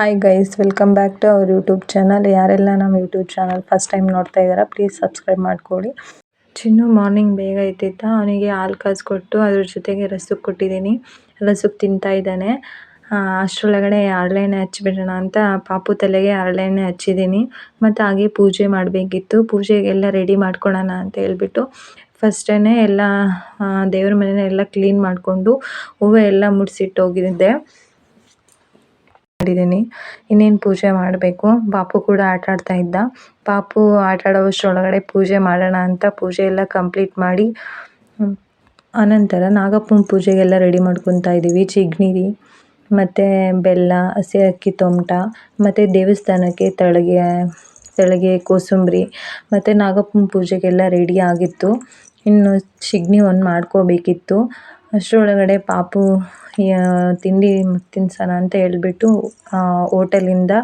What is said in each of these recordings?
Hi guys welcome back to our YouTube channel ಯಾರೆಲ್ಲ ನಮ್ಮ YouTube channel first time ನೋಡ್ತಾ ಇದ್ದಾರಾ ಪ್ಲೀಸ್ ಸಬ್ಸ್ಕ್ರೈಬ್ ಮಾಡ್ಕೊಳ್ಳಿ. ಚಿನ್ನು ಮಾರ್ನಿಂಗ್ ಬೇಗ ಎದ್ದಿದ್ದ, ಅವನಿಗೆ ಹಾಲು ಕಾಸ್ಕೊಟ್ಟು ಅದ್ರ ಜೊತೆಗೆ ರಸಕ್ಕೆ ಕೊಟ್ಟಿದ್ದೀನಿ. ರಸಕ್ಕೆ ತಿಂತಾ ಇದ್ದಾನೆ. ಅಷ್ಟರೊಳಗಡೆ ಹರಳೆಣ್ಣೆ ಹಚ್ಚಿಬಿಡೋಣ ಅಂತ ಪಾಪು ತಲೆಗೆ ಹರಳೆಣ್ಣೆ ಹಚ್ಚಿದ್ದೀನಿ. ಮತ್ತು ಹಾಗೆ ಪೂಜೆ ಮಾಡಬೇಕಿತ್ತು. ಪೂಜೆಗೆಲ್ಲ ರೆಡಿ ಮಾಡ್ಕೊಳ್ಳೋಣ ಅಂತ ಹೇಳ್ಬಿಟ್ಟು ಫಸ್ಟೇ ಎಲ್ಲ ದೇವ್ರ ಎಲ್ಲ ಕ್ಲೀನ್ ಮಾಡಿಕೊಂಡು ಹೂವು ಎಲ್ಲ ಮುಡಿಸಿಟ್ಟು ಹೋಗಿದ್ದೆ. ಮಾಡಿದ್ದೀನಿ. ಇನ್ನೇನು ಪೂಜೆ ಮಾಡಬೇಕು? ಬಾಪು ಕೂಡ ಆಟ ಆಡ್ತಾ ಇದ್ದ. ಪಾಪು ಆಟ ಆಡೋವಷ್ಟರೊಳಗಡೆ ಪೂಜೆ ಮಾಡೋಣ ಅಂತ ಪೂಜೆ ಎಲ್ಲ ಕಂಪ್ಲೀಟ್ ಮಾಡಿ ಆನಂತರ ನಾಗಪ್ಪನ ಪೂಜೆಗೆಲ್ಲ ರೆಡಿ ಮಾಡ್ಕೊತಾ ಇದ್ದೀವಿ. ಚಿಗ್ನಿರಿ ಮತ್ತು ಬೆಲ್ಲ, ಹಸಿ ಅಕ್ಕಿ ತೊಮಟ, ಮತ್ತು ದೇವಸ್ಥಾನಕ್ಕೆ ತಳಗೆ ತಳಗೆ ಕೋಸಂಬರಿ, ಮತ್ತು ನಾಗಪ್ಪನ ಪೂಜೆಗೆಲ್ಲ ರೆಡಿ ಆಗಿತ್ತು. ಇನ್ನು ಚಿಗ್ನಿ ಒಂದು ಮಾಡ್ಕೋಬೇಕಿತ್ತು. ಅಷ್ಟರೊಳಗಡೆ ಪಾಪು ತಿಂಡಿ ತಿನ್ಸೋಣ ಅಂತ ಹೇಳ್ಬಿಟ್ಟು ಹೋಟೆಲಿಂದ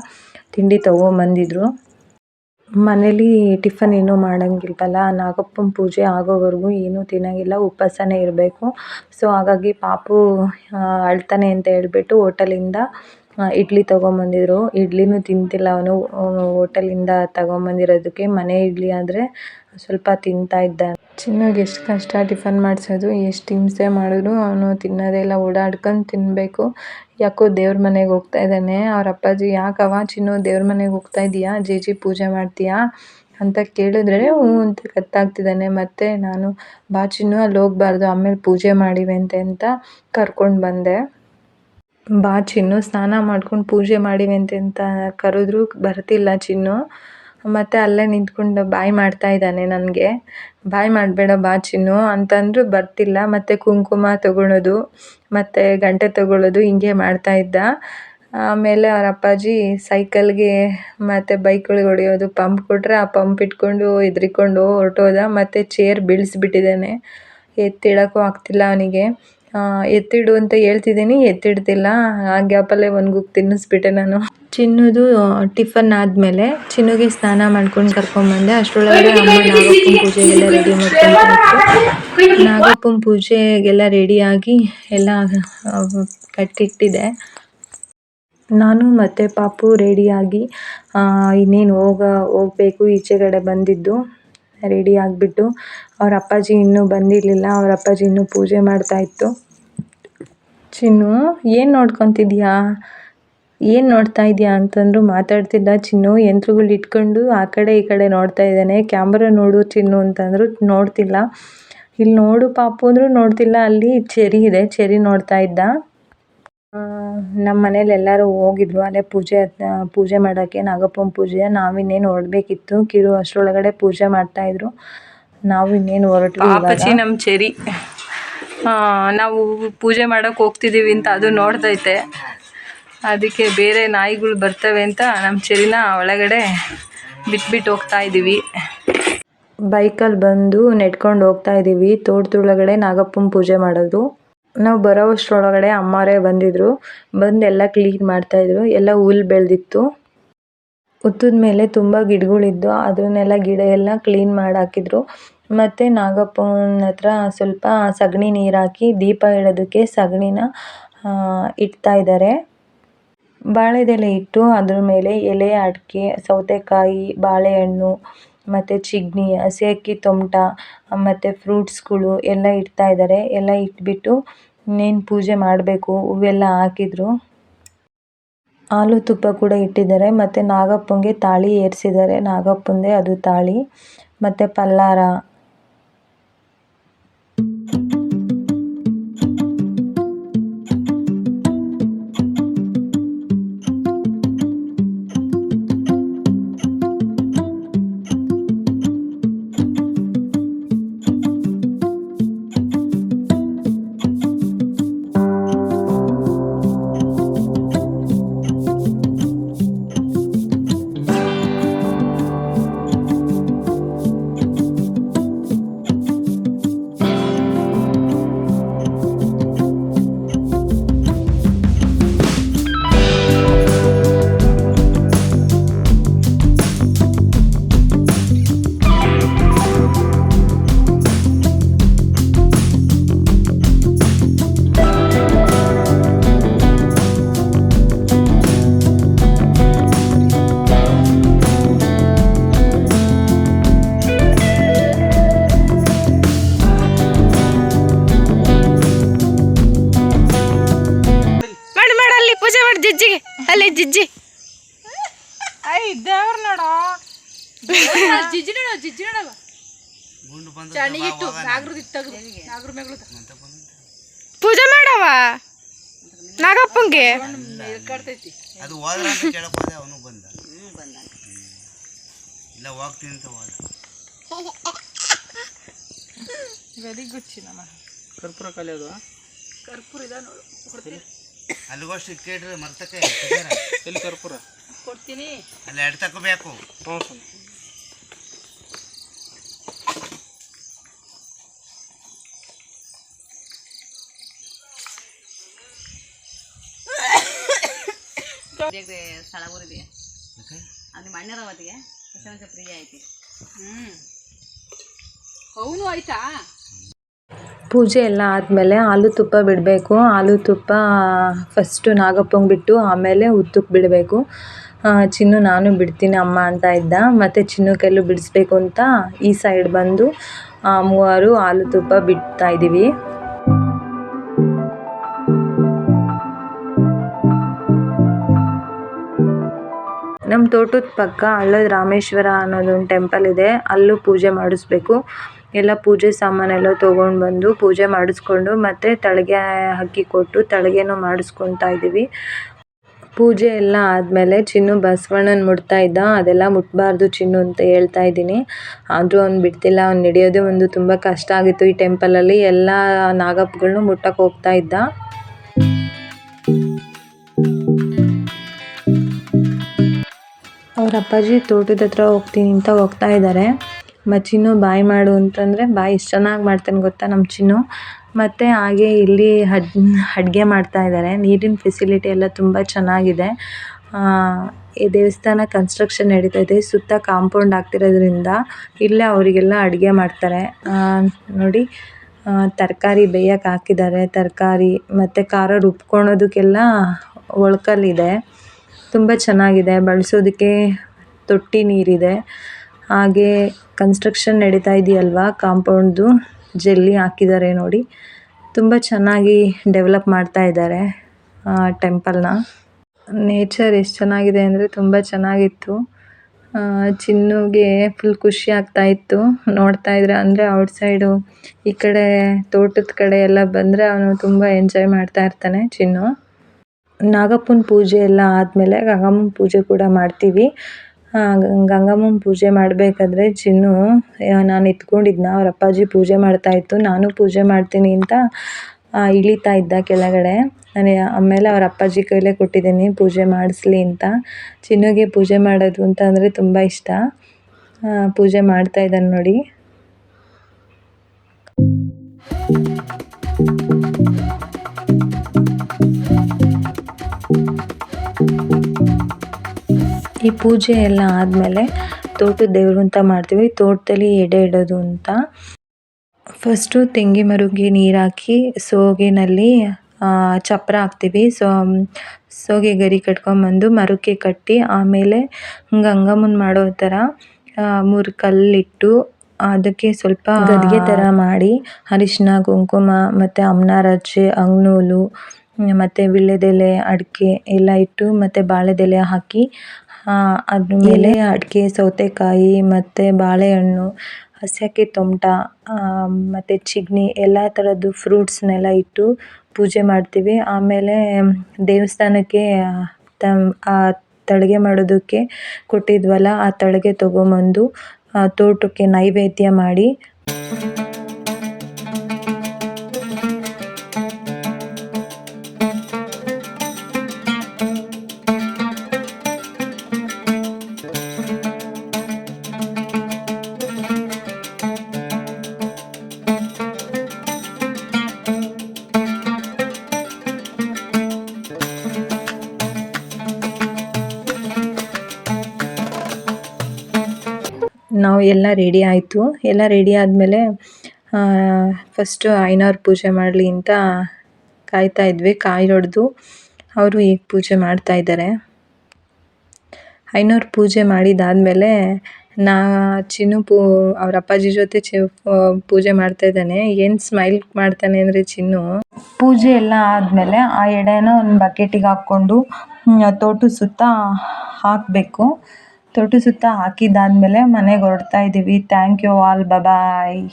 ತಿಂಡಿ ತೊಗೊಂಬಂದಿದ್ರು. ಮನೇಲಿ ಟಿಫನ್ ಏನೂ ಮಾಡೋಂಗಿಲ್ವಲ್ಲ, ನಾಗಪ್ಪನ ಪೂಜೆ ಆಗೋವರೆಗೂ ಏನೂ ತಿನ್ನೋಂಗಿಲ್ಲ, ಉಪವಾಸನೇ ಇರಬೇಕು. ಸೊ, ಹಾಗಾಗಿ ಪಾಪು ಅಳ್ತಾನೆ ಅಂತ ಹೇಳ್ಬಿಟ್ಟು ಹೋಟೆಲಿಂದ ಇಡ್ಲಿ ತೊಗೊಂಬಂದಿದ್ರು. ಇಡ್ಲಿನೂ ತಿಂತಿಲ್ಲ ಅವನು ಹೋಟೆಲಿಂದ ತಗೊಂಬಂದಿರೋದಕ್ಕೆ, ಮನೆ ಇಡ್ಲಿ ಆದರೆ ಸ್ವಲ್ಪ ತಿಂತಾ ಇದ್ದ ಚಿನ್ನಗೆ ಎಷ್ಟು ಕಷ್ಟ, ಟಿಫನ್ ಮಾಡಿಸೋದು, ಎಷ್ಟು ಹಿಂಸೆ ಮಾಡಿದ್ರು ಅವನು ತಿನ್ನೋದೇ ಇಲ್ಲ, ಓಡಾಡ್ಕೊಂಡು ತಿನ್ನಬೇಕು ಯಾಕೋ ದೇವ್ರ ಮನೆಗೆ ಹೋಗ್ತಾ ಇದ್ದಾನೆ. ಅವ್ರ ಅಪ್ಪಾಜಿ ಯಾಕವ ಚಿನ್ನು, ದೇವ್ರ ಮನೆಗೆ ಹೋಗ್ತಾ ಇದೀಯಾ? ಜೇಜಿ ಪೂಜೆ ಮಾಡ್ತೀಯಾ? ಅಂತ ಕೇಳಿದ್ರೆ, ಹ್ಞೂ ಅಂತ ಕತ್ತಾಗ್ತಿದ್ದಾನೆ ಮತ್ತು ನಾನು, ಬಾ ಚಿನ್ನು, ಅಲ್ಲಿ ಹೋಗ್ಬಾರ್ದು, ಆಮೇಲೆ ಪೂಜೆ ಮಾಡಿವೆ ಅಂತ ಕರ್ಕೊಂಡು ಬಂದೆ. ಬಾ ಚಿನ್ನು, ಸ್ನಾನ ಮಾಡ್ಕೊಂಡು ಪೂಜೆ ಮಾಡಿವಂತೆ ಅಂತ ಕರೆದ್ರು. ಬರ್ತಿಲ್ಲ ಚಿನ್ನು. ಮತ್ತು ಅಲ್ಲೇ ನಿಂತ್ಕೊಂಡು ಬಾಯ್ ಮಾಡ್ತಾ ಇದ್ದಾನೆ ನನಗೆ. ಬಾಯ್ ಮಾಡಬೇಡ ಬಾ ಚಿನ್ನು ಅಂತಂದರೂ ಬರ್ತಿಲ್ಲ. ಮತ್ತು ಕುಂಕುಮ ತಗೊಳ್ಳೋದು ಮತ್ತು ಗಂಟೆ ತಗೊಳ್ಳೋದು ಹಿಂಗೆ ಮಾಡ್ತಾ ಇದ್ದ. ಆಮೇಲೆ ಅವ್ರ ಅಪ್ಪಾಜಿ ಸೈಕಲ್ಗೆ ಮತ್ತು ಬೈಕ್ಗಳಿಗೆ ಹೊಡೆಯೋದು, ಪಂಪ್ ಕೊಟ್ಟರೆ ಆ ಪಂಪ್ ಇಟ್ಕೊಂಡು ಹೆದ್ರಿಕೊಂಡು ಹೊರ್ಟೋದ. ಮತ್ತು ಚೇರ್ ಬೀಳಿಸ್ಬಿಟ್ಟಿದ್ದಾನೆ. ಎತ್ತಿಡೋಕ್ಕೂ ಆಗ್ತಿಲ್ಲ ಅವನಿಗೆ. ಎತ್ತಿಡು ಅಂತ ಹೇಳ್ತಿದ್ದೀನಿ, ಎತ್ತಿಡ್ತಿಲ್ಲ. ಆ ಗ್ಯಾಪಲ್ಲೇ ಒಂದು ಗುಕ್ ತಿನ್ನಿಸ್ಬಿಟ್ಟೆ ನಾನು. ಚಿನ್ನುದು ಟಿಫನ್ ಆದಮೇಲೆ ಚಿನ್ನುಗೆ ಸ್ನಾನ ಮಾಡ್ಕೊಂಡು ಕರ್ಕೊಂಬಂದೆ ಅಷ್ಟರೊಳಗೆ ಅಮ್ಮ ನಾಗಪ್ಪನ ಪೂಜೆಗೆಲ್ಲ ರೆಡಿ ಮಾಡ್ಕೊಂಡು ನಾಗಪ್ಪನ ಪೂಜೆಗೆಲ್ಲ ರೆಡಿಯಾಗಿ ಎಲ್ಲ ಕಟ್ಟಿಟ್ಟಿದೆ ನಾನು ಮತ್ತು ಪಾಪು ರೆಡಿಯಾಗಿ ಇನ್ನೇನು ಹೋಗ ಹೋಗ್ಬೇಕು ಈಚೆಗಡೆ ಬಂದಿದ್ದು ರೆಡಿ ಆಗಿಬಿಟ್ಟು. ಅವ್ರ ಅಪ್ಪಾಜಿ ಇನ್ನೂ ಬಂದಿರಲಿಲ್ಲ ಅವ್ರ ಅಪ್ಪಾಜಿ ಇನ್ನೂ ಪೂಜೆ ಮಾಡ್ತಾಯಿತ್ತು ಚಿನ್ನು ಏನು ನೋಡ್ಕೊತಿದ್ಯಾ? ಏನು ನೋಡ್ತಾ ಇದೆಯಾ ಅಂತಂದ್ರು ಮಾತಾಡ್ತಿಲ್ಲ ಚಿನ್ನು. ಯಂತ್ರಗಳು ಇಟ್ಕೊಂಡು ಆ ಕಡೆ ಈ ಕಡೆ ನೋಡ್ತಾ ಇದ್ದಾನೆ. ಕ್ಯಾಮ್ರಾ ನೋಡು ಚಿನ್ನು ಅಂತಂದ್ರು ನೋಡ್ತಿಲ್ಲ. ಇಲ್ಲಿ ನೋಡು ಪಾಪು ಅಂದರೂ ನೋಡ್ತಿಲ್ಲ. ಅಲ್ಲಿ ಚೆರಿ ಇದೆ. ಚೆರಿ ನೋಡ್ತಾ ಇದ್ದ. ನಮ್ಮ ಮನೇಲಿ ಎಲ್ಲರೂ ಹೋಗಿದ್ರು ಅಲ್ಲೇ ಪೂಜೆ ಪೂಜೆ ಮಾಡೋಕ್ಕೆ ನಾಗಪ್ಪನ ಪೂಜೆ. ನಾವಿನ್ನೇನು ಹೊರಡ್ಬೇಕಿತ್ತು. ಕಿರು ಅಷ್ಟರೊಳಗಡೆ ಪೂಜೆ ಮಾಡ್ತಾಯಿದ್ರು ನಾವು ಇನ್ನೇನು ಹೊರಟ್ವಿ ನಮ್ಮ ಚೆರಿ. ನಾವು ಪೂಜೆ ಮಾಡೋಕೆ ಹೋಗ್ತಿದ್ದೀವಿ ಅಂತ ಅದು ನೋಡ್ತೈತೆ. ಅದಕ್ಕೆ ಬೇರೆ ನಾಯಿಗಳು ಬರ್ತವೆ ಅಂತ ನಮ್ಮ ಚೆರಿನ ಒಳಗಡೆ ಬಿಟ್ಬಿಟ್ಟು ಹೋಗ್ತಾ ಇದ್ದೀವಿ. ಬೈಕಲ್ಲಿ ಬಂದು ನೆಡ್ಕೊಂಡು ಹೋಗ್ತಾ ಇದ್ದೀವಿ. ತೋಟದೊಳಗಡೆ ನಾಗಪ್ಪನ ಪೂಜೆ ಮಾಡೋದು. ನಾವು ಬರೋವಷ್ಟರೊಳಗಡೆ ಅಮ್ಮಾರೇ ಬಂದಿದ್ರು. ಬಂದು ಎಲ್ಲ ಕ್ಲೀನ್ ಮಾಡ್ತಾಯಿದ್ರು ಎಲ್ಲ ಹುಲ್ ಬೆಳೆದಿತ್ತು. ಹುತ್ತದ ಮೇಲೆ ತುಂಬ ಗಿಡಗಳಿದ್ದು ಅದನ್ನೆಲ್ಲ ಗಿಡ ಎಲ್ಲ ಕ್ಲೀನ್ ಮಾಡಿ ಹಾಕಿದ್ರು. ಮತ್ತು ನಾಗಪ್ಪನ ಹತ್ರ ಸ್ವಲ್ಪ ಸಗಣಿ ನೀರು ಹಾಕಿ ದೀಪ ಇಡೋದಕ್ಕೆ ಸಗಣಿನ ಇಡ್ತಾ ಇದ್ದಾರೆ. ಬಾಳೆದೆಲೆ ಇಟ್ಟು ಅದ್ರ ಮೇಲೆ ಎಲೆ, ಅಡಿಕೆ, ಸೌತೆಕಾಯಿ, ಬಾಳೆಹಣ್ಣು ಮತ್ತು ಚಿಗ್ನಿ ಹಸಿ ಅಕ್ಕಿ ತೊಮಟ, ಮತ್ತು ಫ್ರೂಟ್ಸ್ಗಳು ಎಲ್ಲ ಇಡ್ತಾ ಇದ್ದಾರೆ. ಎಲ್ಲ ಇಟ್ಬಿಟ್ಟು ಇನ್ನೇನು ಪೂಜೆ ಮಾಡಬೇಕು? ಹೂವೆಲ್ಲ ಹಾಕಿದ್ರು. ಹಾಲು ತುಪ್ಪ ಕೂಡ ಇಟ್ಟಿದ್ದಾರೆ. ಮತ್ತು ನಾಗಪ್ಪಂಗೆ ತಾಳಿ ಏರಿಸಿದ್ದಾರೆ. ನಾಗಪ್ಪಂದೆ ಅದು ತಾಳಿ. ಮತ್ತು ಪಲ್ಲಾರ ಚಣಿಗಿಟ್ಟು ನಾಗರದ್ದು ತೆಗ್ದು ನಾಗರ ಮೇಗಳು ಪೂಜೆ ಮಾಡವ? ನಾಗಪ್ಪಂಗೆ? ಅದು ಹೋದ್ರ ಅಂತ ಕೇಳಕ್ ಹೋದೆ ಅವನು ಬಂದ. ಇಲ್ಲ ಹೋಗ್ತೀನಿ ಅಂತ ಹೋದ. ವೆರಿ ಗುಡ್ ಚಿನ್ನಮ್ಮ ಕರ್ಪೂರ ಖಾಲಿ ಅದು ಅಲ್ಲಿಗೋಷ್ಟು ಕೇಳ್ರಿ ಮರ್ತಕ್ಕೆ ಎಲ್ಲಿ ಕರ್ಪೂರ? ಕೊಡ್ತೀನಿ. ಅಲ್ಲಿ ಎಡ್ ತಕೋಬೇಕು ಹ್ಞೂ ಸ್ಥಳ ಊರಿದೆ ಅದು ಹೊಸ ಫ್ರೀ ಆಯ್ತು. ಹ್ಮ್. ಅವನು ಆಯ್ತಾ? ಪೂಜೆ ಎಲ್ಲ ಆದಮೇಲೆ ಆಲೂ ತುಪ್ಪ ಬಿಡಬೇಕು. ಆಲೂ ತುಪ್ಪ ಫಸ್ಟು ನಾಗಪ್ಪಂಗೆ ಬಿಟ್ಟು ಆಮೇಲೆ ಉತ್ತಕ್ಕೆ ಬಿಡಬೇಕು. ಚಿನ್ನು ನಾನು ಬಿಡ್ತೀನಿ ಅಮ್ಮ ಅಂತ ಇದ್ದ. ಮತ್ತು ಚಿನ್ನು ಕೈಲೂ ಬಿಡಿಸ್ಬೇಕು ಅಂತ ಈ ಸೈಡ್ ಬಂದು ಆ, ಮೂವರು ಆಲೂ ತುಪ್ಪ ಬಿಡ್ತಾ ಇದ್ದೀವಿ ನಮ್ಮ ತೋಟದ ಪಕ್ಕ ಹಳ್ಳದ ರಾಮೇಶ್ವರ ಅನ್ನೋದೊಂದು ಟೆಂಪಲ್ ಇದೆ. ಅಲ್ಲೂ ಪೂಜೆ ಮಾಡಿಸ್ಬೇಕು. ಎಲ್ಲ ಪೂಜೆ ಸಾಮಾನೆಲ್ಲ ತೊಗೊಂಡು ಬಂದು ಪೂಜೆ ಮಾಡಿಸ್ಕೊಂಡು ಮತ್ತೆ ತಳಗೆ ಹಕ್ಕಿ ಕೊಟ್ಟು ತಳಗೆನೂ ಮಾಡಿಸ್ಕೊತಾ ಇದ್ದೀವಿ. ಪೂಜೆ ಎಲ್ಲ ಆದಮೇಲೆ ಚಿನ್ನು ಬಸವಣ್ಣನ ಮುಟ್ತಾ ಇದ್ದ. ಅದೆಲ್ಲ ಮುಟ್ಬಾರ್ದು ಚಿನ್ನು ಅಂತ ಹೇಳ್ತಾ ಇದ್ದೀನಿ. ಆದರೂ ಅವ್ನು ಬಿಡ್ತಿಲ್ಲ, ಅವ್ನು ನಡೆಯೋದೇ ಒಂದು ತುಂಬ ಕಷ್ಟ ಆಗಿತ್ತು ಈ ಟೆಂಪಲಲ್ಲಿ ಎಲ್ಲ ನಾಗಪ್ಪಗಳ್ನು ಮುಟ್ಟಕ್ಕೆ ಹೋಗ್ತಾ ಇದ್ದ. ಅವ್ರ ಅಪ್ಪಾಜಿ ತೋಟದ ಹತ್ರ ಹೋಗ್ತೀನಿ ಅಂತ ಹೋಗ್ತಾ ಇದ್ದಾರೆ ಮಚ್ಚಿನ್ನು ಚಿನ್ನು ಬಾಯ್ ಮಾಡು ಅಂತಂದರೆ ಬಾಯ್ ಎಷ್ಟು ಚೆನ್ನಾಗಿ ಮಾಡ್ತಾನೆ ಗೊತ್ತಾ ನಮ್ಮ ಚಿನ್ನು? ಮತ್ತು ಹಾಗೆ ಇಲ್ಲಿ ಅಡ್ ಅಡುಗೆ ಮಾಡ್ತಾ ಇದ್ದಾರೆ ನೀರಿನ ಫೆಸಿಲಿಟಿ ಎಲ್ಲ ತುಂಬ ಚೆನ್ನಾಗಿದೆ. ಆ, ಈ ದೇವಸ್ಥಾನ ಕನ್ಸ್ಟ್ರಕ್ಷನ್ ನಡೀತಾ ಇದೆ. ಸುತ್ತ ಕಾಂಪೌಂಡ್ ಆಗ್ತಿರೋದ್ರಿಂದ ಇಲ್ಲೇ ಅವರಿಗೆಲ್ಲ ಅಡುಗೆ ಮಾಡ್ತಾರೆ. ನೋಡಿ ತರಕಾರಿ ಬೇಯಕ್ಕೆ ಹಾಕಿದ್ದಾರೆ. ತರಕಾರಿ ಮತ್ತು ಖಾರ ರುಬ್ಕೊಳೋದಕ್ಕೆಲ್ಲ ಒಳ್ಕಲ್ಲಿದೆ. ತುಂಬ ಚೆನ್ನಾಗಿದೆ, ಬಳಸೋದಕ್ಕೆ ತೊಟ್ಟಿ ನೀರಿದೆ. ಹಾಗೆ ಕನ್ಸ್ಟ್ರಕ್ಷನ್ ನಡೀತಾ ಇದೆಯಲ್ವಾ? ಕಾಂಪೌಂಡ್ದು ಜಲ್ಲಿ ಹಾಕಿದ್ದಾರೆ ನೋಡಿ. ತುಂಬ ಚೆನ್ನಾಗಿ ಡೆವಲಪ್ ಮಾಡ್ತಾ ಇದ್ದಾರೆ ಟೆಂಪಲ್ನ ನೇಚರ್ ಎಷ್ಟು ಚೆನ್ನಾಗಿದೆ ಅಂದರೆ ತುಂಬ ಚೆನ್ನಾಗಿತ್ತು. ಚಿನ್ನುಗೆ ಫುಲ್ ಖುಷಿ ಆಗ್ತಾ ಇತ್ತು. ನೋಡ್ತಾ ಇದ್ರೆ ಅಂದರೆ ಔಟ್ಸೈಡು ಈ ಕಡೆ ತೋಟದ ಕಡೆ ಎಲ್ಲ ಬಂದರೆ ಅವನು ತುಂಬ ಎಂಜಾಯ್ ಮಾಡ್ತಾ ಇರ್ತಾನೆ ಚಿನ್ನು. ನಾಗಪ್ಪನ ಪೂಜೆ ಎಲ್ಲ ಆದಮೇಲೆ ಗಂಗಮ್ಮನ ಪೂಜೆ ಕೂಡ ಮಾಡ್ತೀವಿ. ಗಂಗಮ್ಮನ ಪೂಜೆ ಮಾಡಬೇಕಾದ್ರೆ ಚಿನ್ನು ನಾನು ಎತ್ಕೊಂಡಿದ್ನ ಅವ್ರ ಅಪ್ಪಾಜಿ ಪೂಜೆ ಮಾಡ್ತಾ ಇತ್ತು. ನಾನು ಪೂಜೆ ಮಾಡ್ತೀನಿ ಅಂತ ಇಳಿತಾ ಇದ್ದ ಕೆಳಗಡೆ. ನಾನು ಆಮೇಲೆ ಅವ್ರ ಅಪ್ಪಾಜಿ ಕೈಲೇ ಕೊಟ್ಟಿದ್ದೀನಿ ಪೂಜೆ ಮಾಡಿಸ್ಲಿ ಅಂತ. ಚಿನ್ನುಗೆ ಪೂಜೆ ಮಾಡೋದು ಅಂತ ಅಂದರೆ ತುಂಬ ಇಷ್ಟ. ಪೂಜೆ ಮಾಡ್ತಾ ಇದ್ದಾನೆ ನೋಡಿ. ಈ ಪೂಜೆ ಎಲ್ಲ ಆದಮೇಲೆ ತೋಟದ ದೇವರು ಅಂತ ಮಾಡ್ತೀವಿ. ತೋಟದಲ್ಲಿ ಎಡೆ ಇಡೋದು ಅಂತ. ಫಸ್ಟು ತೆಂಗಿ ಮರುಗೆ ನೀರು ಹಾಕಿ ಸೋಗೆನಲ್ಲಿ ಚಪ್ಪರ ಹಾಕ್ತೀವಿ. ಸೊ, ಸೋಗೆ ಗರಿ ಕಟ್ಕೊಂಬಂದು ಮರಕ್ಕೆ ಕಟ್ಟಿ ಆಮೇಲೆ ಗಂಗಮ್ಮನ ಮಾಡೋ ಥರ ಮೂರು ಕಲ್ಲಿಟ್ಟು ಅದಕ್ಕೆ ಸ್ವಲ್ಪ ಗದ್ಗೆ ಥರ ಮಾಡಿ ಅರಿಶಿನ ಕುಂಕುಮ ಮತ್ತು ಅಮ್ನಾರಚ್ಚೆ ಅಂಗ್ನೂಲು ಮತ್ತು ವೀಳ್ಯದೆಲೆ ಅಡಿಕೆ ಎಲ್ಲ ಇಟ್ಟು ಮತ್ತು ಬಾಳೆದೆಲೆ ಹಾಕಿ ಅದ್ರ ಮೇಲೆ ಅಡಿಕೆ ಸೌತೆಕಾಯಿ ಮತ್ತು ಬಾಳೆಹಣ್ಣು ಹಸ್ಯಕ್ಕೆ ತೊಮಟ ಮತ್ತು ಚಿಗ್ನಿ ಎಲ್ಲ ಥರದ್ದು ಫ್ರೂಟ್ಸ್ನೆಲ್ಲ ಇಟ್ಟು ಪೂಜೆ ಮಾಡ್ತೀವಿ. ಆಮೇಲೆ ದೇವಸ್ಥಾನಕ್ಕೆ ತಮ್ ಆ ತಳಗೆ ಮಾಡೋದಕ್ಕೆ ಕೊಟ್ಟಿದ್ವಲ್ಲ ಆ ತಳಗೆ ತೊಗೊಂಬಂದು ತೋಟಕ್ಕೆ ನೈವೇದ್ಯ ಮಾಡಿ. ನಾವು ಎಲ್ಲ ರೆಡಿ ಆಯಿತು. ಎಲ್ಲ ರೆಡಿ ಆದಮೇಲೆ ಫಸ್ಟು ಐನವ್ರ ಪೂಜೆ ಮಾಡಲಿ ಅಂತ ಕಾಯ್ತಾ ಇದ್ವಿ, ಕಾಯಿ ಹೊಡೆದು ಅವರು ಈಗ ಪೂಜೆ ಮಾಡ್ತಾ ಇದ್ದಾರೆ ಐನೋರು ಪೂಜೆ ಮಾಡಿದಾದಮೇಲೆ ನಾ, ಚಿನ್ನು ಪೂ, ಅವ್ರ ಅಪ್ಪಾಜಿ ಜೊತೆ ಚಿ ಪೂಜೆ ಮಾಡ್ತಾ ಇದ್ದಾನೆ. ಏನು ಸ್ಮೈಲ್ ಮಾಡ್ತಾನೆ ಅಂದರೆ ಚಿನ್ನು? ಪೂಜೆ ಎಲ್ಲ ಆದಮೇಲೆ ಆ ಎಡೆನ ಒಂದು ಬಕೆಟಿಗೆ ಹಾಕ್ಕೊಂಡು ತೋಟದ ಸುತ್ತ ಹಾಕಬೇಕು. ತೊಟ್ಟಿ ಸುತ್ತ ಹಾಕಿದ್ದಾದ್ಮೇಲೆ ಮನೆಗೆ ಹೊರಡ್ತಾ ಇದ್ದೀವಿ ಥ್ಯಾಂಕ್ ಯು ಆಲ್ ಬ ಬಾಯ್